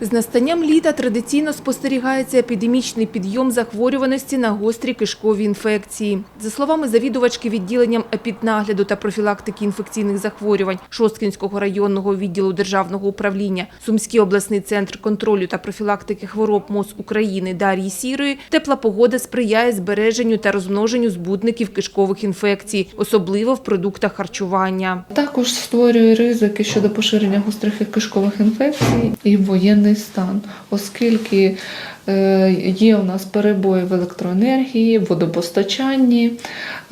З настанням літа традиційно спостерігається епідемічний підйом захворюваності на гострі кишкові інфекції. За словами завідувачки відділенням епіднагляду та профілактики інфекційних захворювань Шосткінського районного відділу Державного управління, Сумський обласний центр контролю та профілактики хвороб МОЗ України Дар'ї Сірої, тепла погода сприяє збереженню та розмноженню збудників кишкових інфекцій, особливо в продуктах харчування. Також створює ризики щодо поширення гострих кишкових інфекцій і воєнний стан, оскільки є у нас перебої в електроенергії, водопостачанні,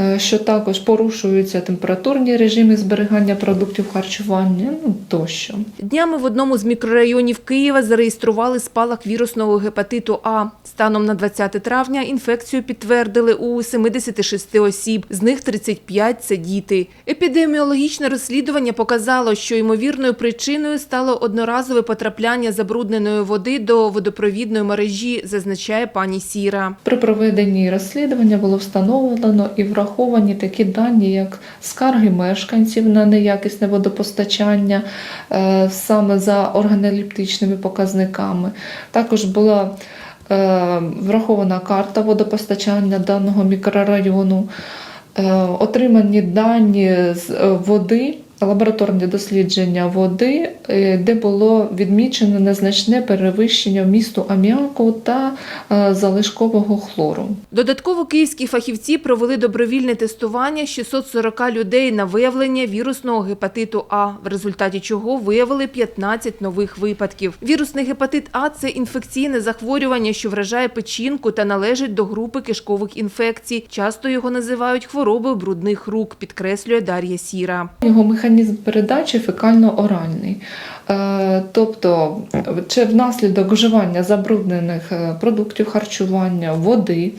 е, що також порушуються температурні режими зберігання продуктів харчування ну, тощо. Днями в одному з мікрорайонів Києва зареєстрували спалах вірусного гепатиту А. Станом на 20 травня інфекцію підтвердили у 76 осіб, з них 35 – це діти. Епідеміологічне розслідування показало, що ймовірною причиною стало одноразове потрапляння забрудненої води до водопровідної мережі, зазначає пані Сіра. При проведенні розслідування було встановлено і враховані такі дані, як скарги мешканців на неякісне водопостачання е, саме за органолептичними показниками. Також була е, врахована карта водопостачання даного мікрорайону, е, отримані дані з води. Лабораторні дослідження води, е, де було відмічено незначне перевищення вмісту аміаку та е, залишкового хлору. Додатково київські фахівці провели добровільне тестування 640 людей на виявлення вірусного гепатиту А, в результаті чого виявили 15 нових випадків. Вірусний гепатит А – це інфекційне захворювання, що вражає печінку та належить до групи кишкових інфекцій. Часто його називають хворобою брудних рук, підкреслює Дар'я Сіра. Його механізм передачі фекально-оральний. Е, Тобто, чи внаслідок вживання забруднених е, продуктів харчування, води,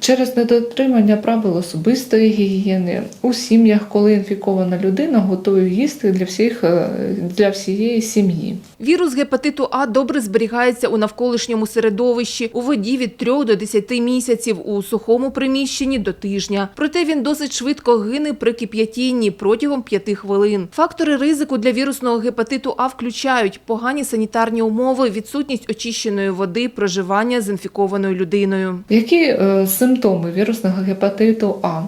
через недотримання правил особистої гігієни у сім'ях, коли інфікована людина готує їсти для всіх е, для всієї сім'ї. Вірус гепатиту А добре зберігається у навколишньому середовищі, у воді від 3 до 10 місяців, у сухому приміщенні до тижня. Проте він досить швидко гине при кип'ятінні протягом 5 хвилин. Фактори ризику для вірусного гепатиту А включають погані санітарні умови, відсутність очищеної води, проживання з інфікованою людиною. Які е, симптоми вірусного гепатиту А?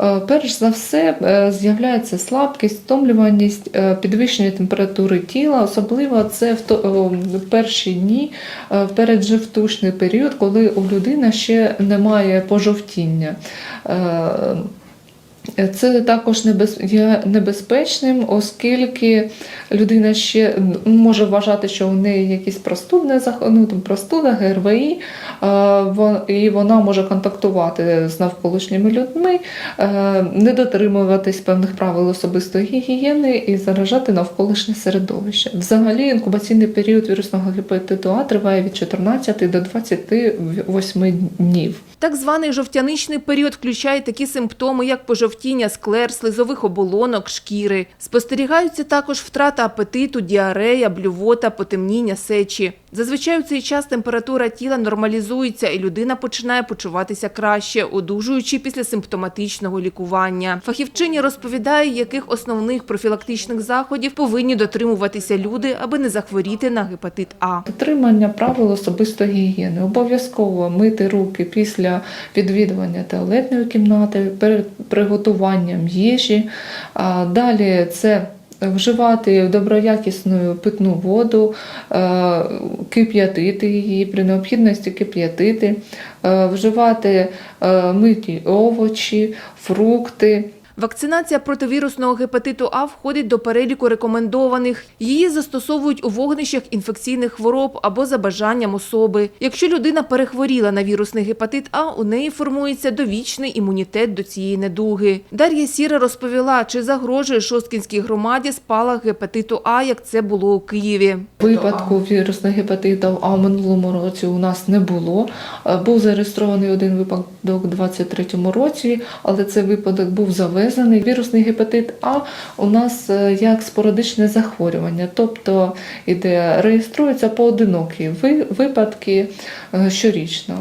Е, Перш за все е, з'являється слабкість, втомлюваність, підвищення температури тіла, особливо це в то- в перші дні переджевтушний період, коли у людини ще немає пожовтіння. Це також є небезпечним, оскільки людина ще може вважати, що у неї якісь простудне ну, там, простуда, ГРВІ, е, і вона може контактувати з навколишніми людьми, е, не дотримуватись певних правил особистої гігієни і заражати навколишнє середовище. Взагалі, інкубаційний період вірусного гепатиту А триває від 14 до 28 днів. Так званий жовтяничний період включає такі симптоми, як пожовтіння склер, слизових оболонок, шкіри. Спостерігаються також втрата апетиту, діарея, блювота, потемніння сечі. Зазвичай у цей час температура тіла нормалізується і людина починає почуватися краще, одужуючи після симптоматичного лікування. Фахівчині розповідає, яких основних профілактичних заходів повинні дотримуватися люди, аби не захворіти на гепатит А. Дотримання правил особистої гігієни. Обов'язково мити руки після відвідування туалетної кімнати, перед приготуванням їжі. Далі це вживати доброякісну питну воду, е, кип'ятити її, при необхідності кип'ятити, е, вживати е, миті овочі, фрукти. Вакцинація проти вірусного гепатиту А входить до переліку рекомендованих. Її застосовують у вогнищах інфекційних хвороб або за бажанням особи. Якщо людина перехворіла на вірусний гепатит А, у неї формується довічний імунітет до цієї недуги. Дар'я Сіра розповіла, чи загрожує Шосткінській громаді спалах гепатиту А, як це було у Києві. Випадку вірусного гепатиту А в минулому році у нас не було. Е, Був зареєстрований один випадок у 2023 році, але цей випадок був завезений. Вірусний гепатит А у нас е, як спорадичне захворювання, тобто іде реєструються поодинокі випадки е, щорічно.